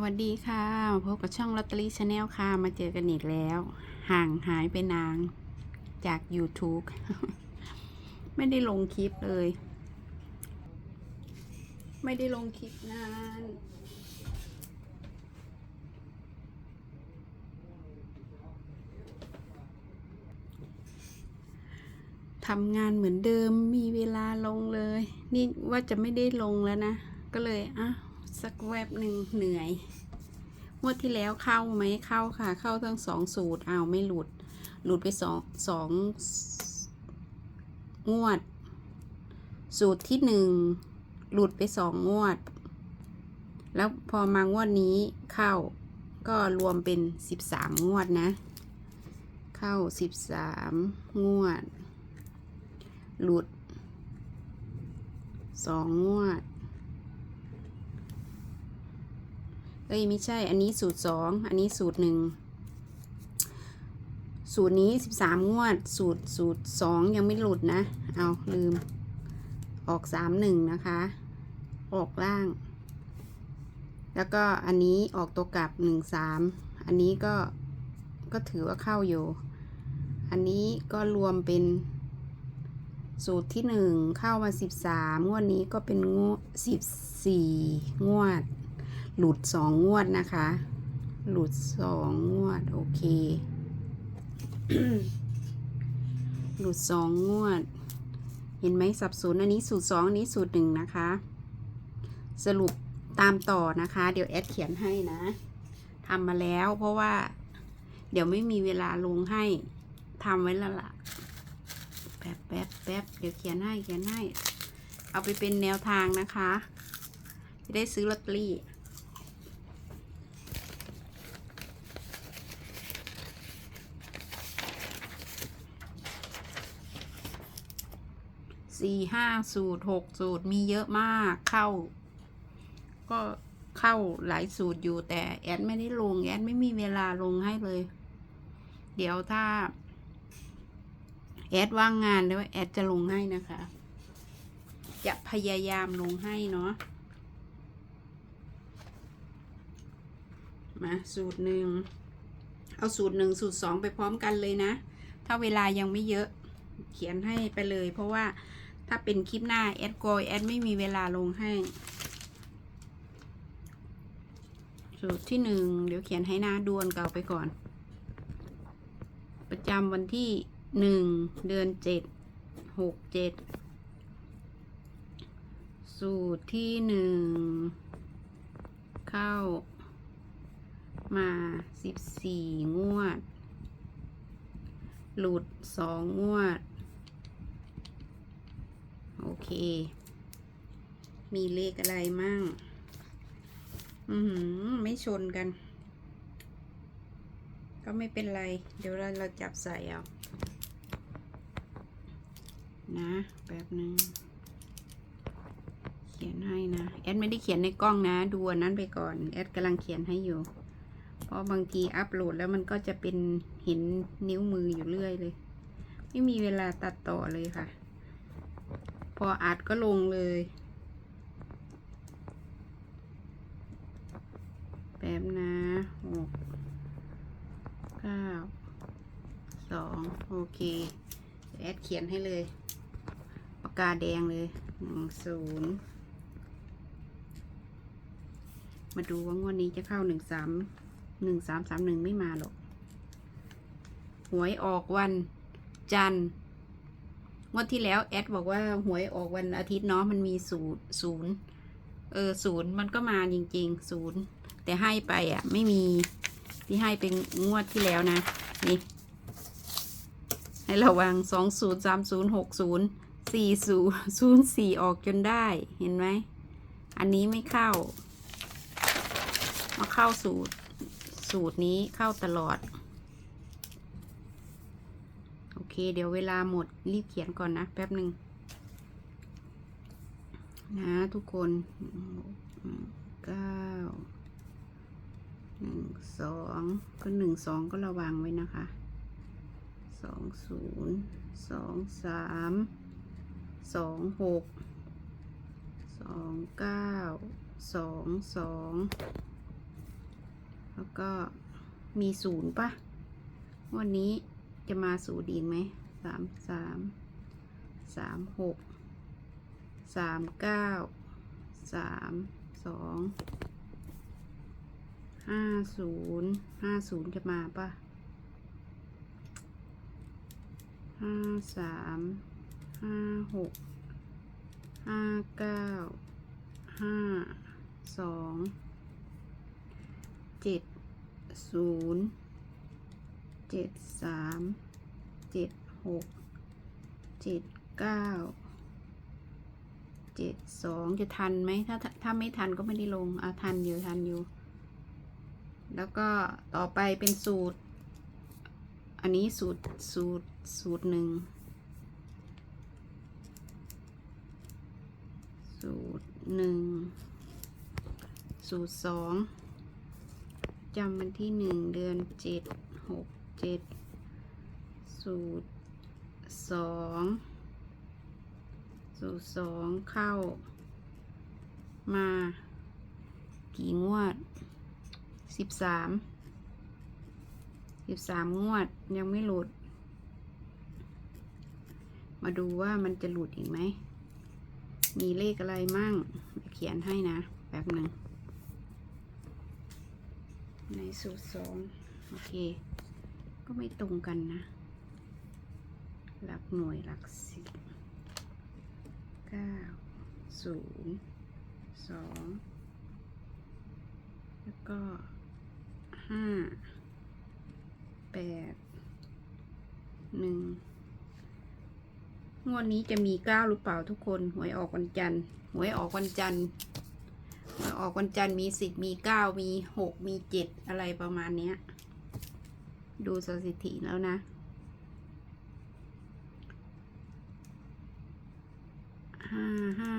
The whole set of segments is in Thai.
วัสดีค่ะมาพบกับช่องลอตเตอรี่ชาแนลค่ะ มาเจอกันอีกแล้ว ห่างหายไปนานจาก YouTube ไม่ได้ลงคลิปเลย ไม่ได้ลงคลิปนานทำงานเหมือนเดิมมีเวลาลงเลย นี่ว่าจะไม่ได้ลงแล้วนะ ก็เลยอะ สักแวบหนึ่งเหนื่อยงวดที่แล้วเข้าไหมเข้าค่ะ เข้าทั้งสองสูตรอ้าวไม่หลุด หลุดไปสองสองงวด สูตรที่หนึ่งหลุดไปสองงวด แล้วพอมางวดนี้เข้าก็รวมเป็นสิบสามงวดนะ เข้าสิบสามงวด หลุดสองงวด เอ้ยไม่ใช่ อันนี้สูตรสองอันนี้สูตรหนึ่งสูตรนี้สิบสามงวด สูตรสูตรสองยังไม่หลุดนะ เอาลืม ออกสามหนึ่งนะคะ ออกล่าง แล้วก็อันนี้ออกตัวกลับหนึ่งสามอันนี้ก็ก็ถือว่าเข้าอยู่ อันนี้ก็รวมเป็นสูตรที่หนึ่งเข้ามาสิบสามงวดนี้ก็เป็นงวดสิบสี่งวด หลุดสองงวดนะคะ หลุดสองงวด โอเค หลุดสองงวด เห็นไหมสับสนอันนี้สูตรสองอันนี้สูตรหนึ่งนะคะ สรุปตามต่อนะคะ เดี๋ยวแอดเขียนให้นะทำมาแล้วเพราะว่า เดี๋ยวไม่มีเวลาลงให้ทำไว้แล้วล่ะแป๊บแป๊บแป๊บเดี๋ยวเขียนให้เขียนให้ เอาไปเป็นแนวทางนะคะ จะได้ซื้อลอตเตอรี่ สี่ห้าสูตรหกสูตรมีเยอะมากเข้า ก็เข้าหลายสูตรอยู่แต่แอดไม่ได้ลง แอดไม่มีเวลาลงให้เลย เดี๋ยวถ้า แอดว่างงานแล้วแอดจะลงให้นะคะ จะพยายามลงให้เนาะมาสูตรหนึ่งเอาสูตรหนึ่งสูตรสองไปพร้อมกันเลยนะ ถ้าเวลายังไม่เยอะเขียนให้ไปเลย เพราะว่า ถ้าเป็นคลิปหน้าแอดโกยแอดไม่มีเวลาลงให้ สูตรที่หนึ่งเดี๋ยวเขียนให้หน้าดวนเก่าไปก่อน ประจำวันที่หนึ่งเดือนเจ็ดหกเจ็ดสูตรที่หนึ่งเข้ามาสิบสี่งวด หลุดสองงวด เค มีเลขอะไรมั่ง อือหือไม่ชนกัน ก็ไม่เป็นไร เดี๋ยวเราเราจับใส่เอา นะแป๊บนึง เขียนให้นะ แอดไม่ได้เขียนในกล้องนะ ดูอันนั้นไปก่อน แอดกำลังเขียนให้อยู่ เพราะบางทีอัปโหลดแล้วมันก็จะเป็นเห็นนิ้วมืออยู่เรื่อยเลย ไม่มีเวลาตัดต่อเลยค่ะ ออัดก็ลงเลยแป๊บนะหกเก้าสองโอเค แอดเขียนให้เลย ปากกาแดงเลยหนึ่งศูนย์มาดูว่างวดนี้จะเข้าหนึ่งสามหนึ่งสามสามหนึ่งไม่มาหรอก หวยออกวันจันทร์ งวดที่แล้วแอดบอกว่าหวยออกวันอาทิตย์เนาะมันมีศูนย์ศูนย์เออศูนย์มันก็มาจริงๆศูนย์แต่ให้ไปอะ ไม่มีที่ให้เป็นงวดที่แล้วนะ นี่ ให้ระวังสองศูนย์สามศูนย์หกศูนย์สี่ศูนย์ศูนย์สี่ออกจนได้เห็นไหม อันนี้ไม่เข้า มาเข้าสูตร สูตรนี้เข้าตลอด เค เดี๋ยวเวลาหมดรีบเขียนก่อนนะ แป๊บหนึ่งนะทุกคนเก้าหนึ่งสองก็หนึ่งสองก็ระวังไว้นะคะสองศูนย์สองสามสองหกสองเก้าสองสองแล้วก็มีศูนย์ปะวันนี้ จะมาศูนย์อีกไหมสามสามสามหกสามเก้าสามสองห้าศูนย์ห้าศูนย์จะมาปะห้าสามห้าหกห้าเก้าห้าสองเจ็ดศูนย์ เจ็ดสามเจ็ดหกเจ็ดเก้าเจ็ดสองจะทันไหมถ้าถ้าถ้าไม่ทันก็ไม่ได้ลงอะทันอยู่ทันอยู่ แล้วก็ต่อไปเป็นสูตร อันนี้สูตรสูตรสูตรหนึ่งสูตรหนึ่งสูตรสองจำวันที่หนึ่งเดือนเจ็ดหก เจ็ดสูตรสองสูตรสองเข้า มา กี่งวดสิบสามสิบสามงวดยังไม่หลุด มาดูว่ามันจะหลุดอีกไหม มีเลขอะไรมั่ง เขียนให้นะแป๊บหนึ่งในสูตรสองโอเค ไม่ตรงกันนะ หลักหน่วยหลักสิบเก้าศูนย์สองแล้วก็ห้าแปดหนึ่งงวดนี้จะมีเก้าหรือเปล่าทุกคนหวยออกวันจันทร์หวยออกวันจันทร์หวยออกวันจันทร์มีสิบมีเก้ามีหกมีเจ็ดอะไรประมาณเนี้ย ดูสถิติแล้วนะ ห้าห้า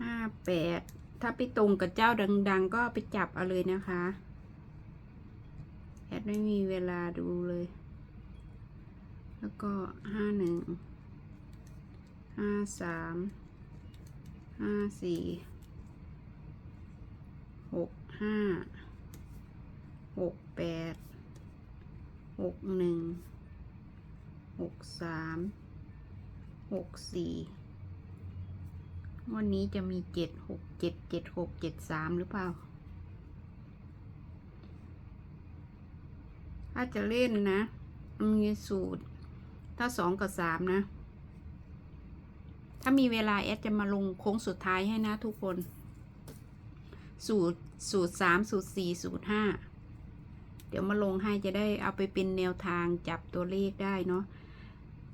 ห้าแปด ถ้าไปตรงกับเจ้าดัง ๆ ก็ไปจับเอาเลยนะคะ แอดไม่มีเวลาดูเลย แล้วก็ห้าหนึ่ง ห้าสาม ห้าสี่หกห้าหกแปด หกหนึ่งหกสามหกสี่วันนี้จะมีเจ็ดหกเจ็ดเจ็ดหกเจ็ดสามหรือเปล่า ถ้าจะเล่นนะ มีสูตร ถ้าสองกับสามนะ ถ้ามีเวลาแอดจะมาลงโค้งสุดท้ายให้นะทุกคน สูตร สูตรสามสูตรสี่สูตรห้า เดี๋ยวมาลงให้จะได้เอาไปเป็นแนวทางจับตัวเลขได้เนาะ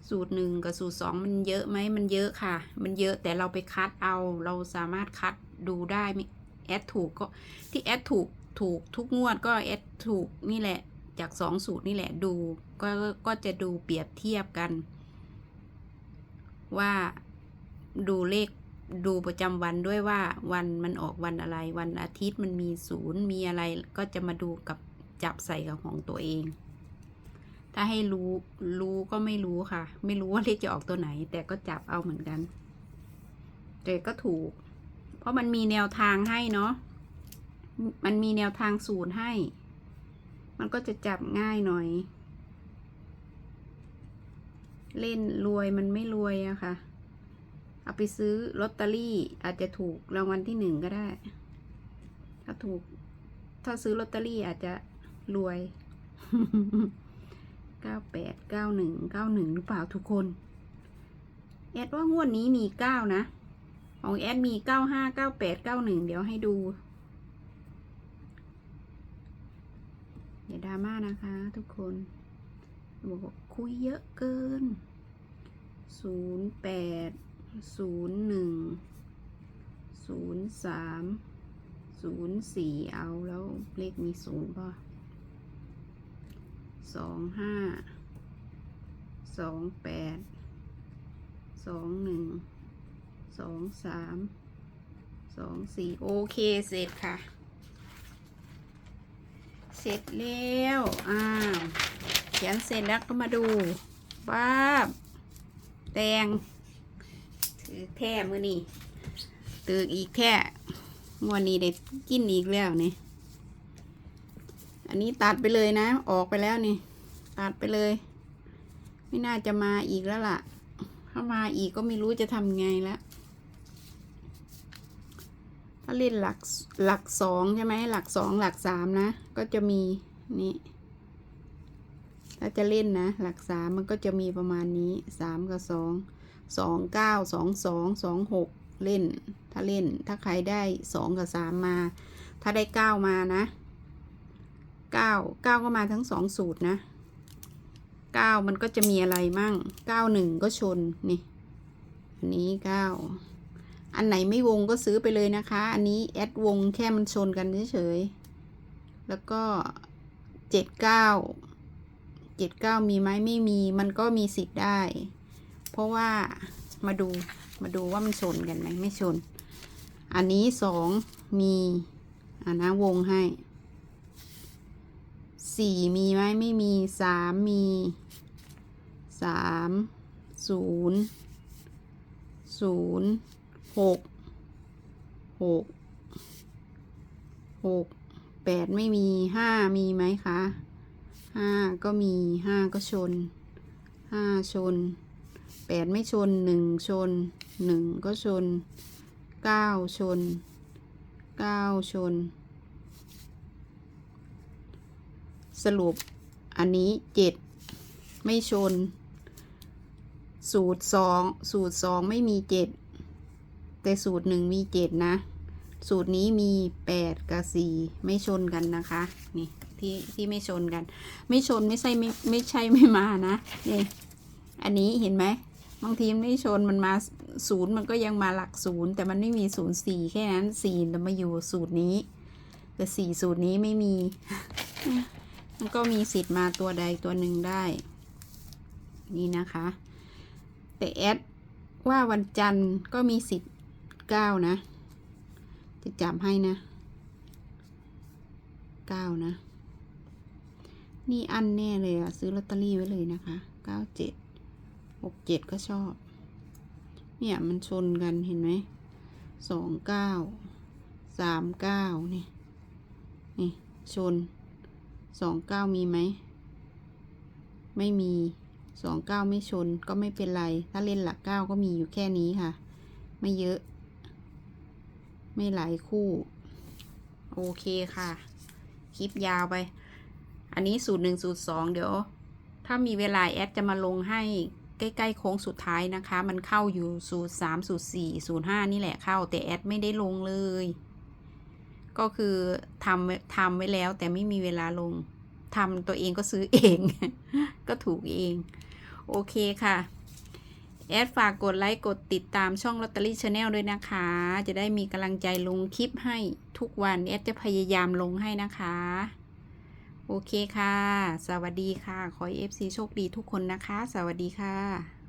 สูตรหนึ่งกับสูตรสองมันเยอะไหมมันเยอะค่ะ มันเยอะแต่เราไปคัดเอาเราสามารถคัดดูได้มิแอดถูกก็ที่แอดถูกถูกทุกงวดก็แอดถูกนี่แหละจากสองสูตรนี่แหละดูก็ก็จะดูเปรียบเทียบกัน ว่าดูเลขดูประจำวันด้วยว่าวันมันออกวันอะไร วันอาทิตย์มันมีศูนย์มีอะไรก็จะมาดูกับ จับใส่กับของตัวเอง ถ้าให้รู้รู้ก็ไม่รู้ค่ะ ไม่รู้ว่าเลขจะออกตัวไหน แต่ก็จับเอาเหมือนกัน แต่ก็ถูก เพราะมันมีแนวทางให้เนาะ มันมีแนวทางศูนย์ให้ มันก็จะจับง่ายหน่อย เล่นรวยมันไม่รวยอะค่ะ เอาไปซื้อลอตเตอรี่อาจจะถูกรางวัลที่หนึ่งก็ได้ ถ้าถูกถ้าซื้อลอตเตอรี่อาจจะ รวยเก้าแปดเก้าหนึ่งเก้าหนึ่งหรือเปล่าทุกคน แอดว่างวดนี้มีเก้านะ ของแอดมีเก้าห้าเก้าแปดเก้าหนึ่งเดี๋ยวให้ดู อย่าดราม่านะคะทุกคนบอกว่าคุยเยอะเกินศูนย์แปดศูนย์หนึ่งศูนย์สามศูนย์สี่เอาแล้วเลขมีศูนย์ป่ะ สองห้าสองแปดสองหนึ่งสองสามสองสี่โอเคเสร็จค่ะ เสร็จแล้วอ้าวเขียนเสร็จแล้วก็มาดูป้าบแตงถือแท่มือนี่ตืออีกแท่งวันนี้ได้กินอีกแล้วนี่ อันนี้ตัดไปเลยนะ ออกไปแล้วนี่ ตัดไปเลย ไม่น่าจะมาอีกแล้วล่ะ ถ้ามาอีกก็ไม่รู้จะทำไงแล้วถ้าเล่นหลักหลักสองใช่ไหมหลักสองหลักสามนะ ก็จะมีนี่ถ้าจะเล่นนะ หลักสามมันก็จะมีประมาณนี้สามกับสองสองเก้าสองสองสองหกเล่น ถ้าเล่นถ้าใครได้สองกับสามมา ถ้าได้เก้ามานะ เก้าเก้าก็มาทั้งสองสูตรนะเก้ามันก็จะมีอะไรมั่งเก้าหนึ่งก็ชนนี่อันนี้เก้าอันไหนไม่วงก็ซื้อไปเลยนะคะ อันนี้แอดวงแค่มันชนกันเฉยๆแล้วก็เจ็ดเก้าเจ็ดเก้ามีไหมไม่มี มันก็มีสิทธิ์ได้ เพราะว่ามาดูมาดูว่ามันชนกันไหมไม่ชน อันนี้สองมีอ่านะวงให้ สี่มีไหมไม่มีสามมีสามศูนย์ศูนย์หกหกหกแปดไม่มีห้ามีไหมคะห้าก็มีห้าก็ชนห้าชนแปดไม่ชนหนึ่งชนหนึ่งก็ชนเก้าชนเก้าชน สรุปอันนี้เจ็ดไม่ชน สูตรสองสูตรสองไม่มีเจ็ดแต่สูตรหนึ่งมีเจ็ดนะ สูตรนี้มีแปดกับสี่ไม่ชนกันนะคะนี่ที่ที่ไม่ชนกัน ไม่ชนไม่ใช่ไม่ไม่ใช่ไม่มานะนี่อันนี้เห็นไหมบางทีมันไม่ชนมันมาศูนย์มันก็ยังมาหลักศูนย์แต่มันไม่มีศูนย์สี่แค่นั้นสี่จะมาอยู่สูตรนี้แต่สี่สูตรนี้ไม่มี มันก็มีสิทธิ์มาตัวใดตัวหนึ่งได้ นี่นะคะ แต่แอดว่าวันจันทร์ก็มีสิทธิ์เก้านะ จะจำให้นะเก้านะ นี่อันแน่เลยอะซื้อลอตเตอรี่ไว้เลยนะคะเก้าเจ็ดหกเจ็ดก็ชอบ เนี่ยมันชนกันเห็นไหมสองเก้าสามเก้านี่ นี่ชน สองเก้ามีไหม ไม่มีสองเก้าไม่ชนก็ไม่เป็นไร ถ้าเล่นหลักเก้าก็มีอยู่แค่นี้ค่ะ ไม่เยอะ ไม่หลายคู่ โอเคค่ะ คลิปยาวไป อันนี้สูตรหนึ่งสูตรสองเดี๋ยว ถ้ามีเวลาแอดจะมาลงให้ใกล้ๆโค้งสุดท้ายนะคะ มันเข้าอยู่สูตรสามสูตรสี่สูตรห้านี่แหละเข้า แต่แอดไม่ได้ลงเลย ก็คือทำทำไว้แล้วแต่ไม่มีเวลาลงทำตัวเองก็ซื้อเอง ก็ถูกเอง โอเคค่ะ แอดฝากกดไลค์กดติดตามช่องลอตเตอรี่ชาแนลด้วยนะคะ จะได้มีกำลังใจลงคลิปให้ทุกวัน แอดจะพยายามลงให้นะคะ โอเคค่ะ สวัสดีค่ะ ขอให้ FC โชคดีทุกคนนะคะ สวัสดีค่ะ